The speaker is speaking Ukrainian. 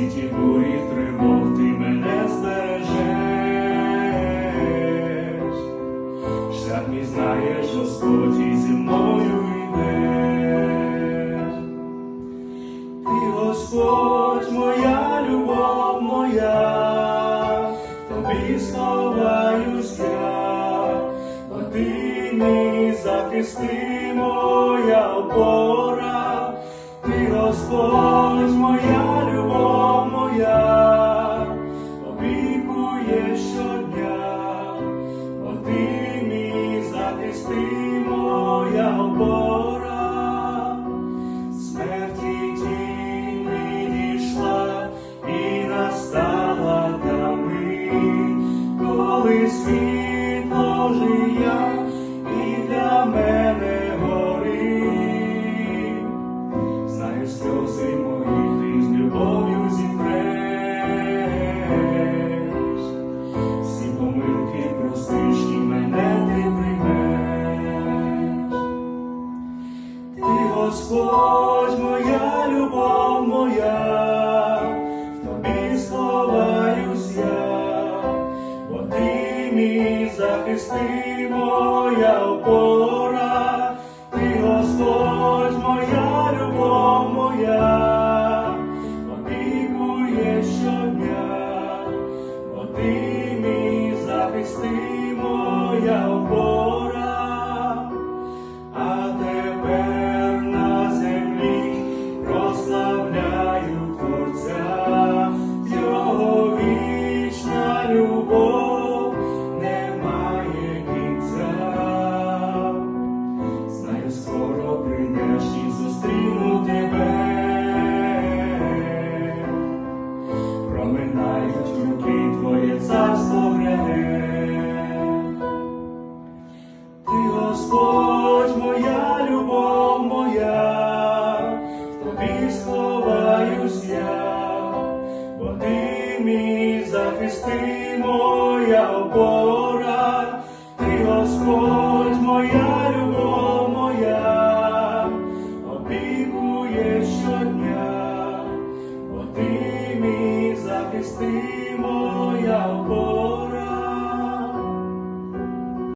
світі бурі тривог ти мене стережеш, шлях мій знаєш, Господь, і зі мною йдеш. Ти, Господь, моя любов моя, тобі сховаюсь я, бо ти мій захисти моя опора, ти Господь моя. Захисти моя опора, смерті тінь відійшла і настала та мить, коли світло жия і для мене горить. Знаєш сльози Господь, моя любов моя, в тобі сховаюсь я, бо ти мій захисти моя опора, ти, Господь, моя любов моя, опікує щодня, бо ти мій захисти моя опора. Проминають руки твоє царство. Ти, Господь, моя любов моя, тобі сховаюсь я, бо ти захисти моя опора, ти, Господь, захисти моя опора.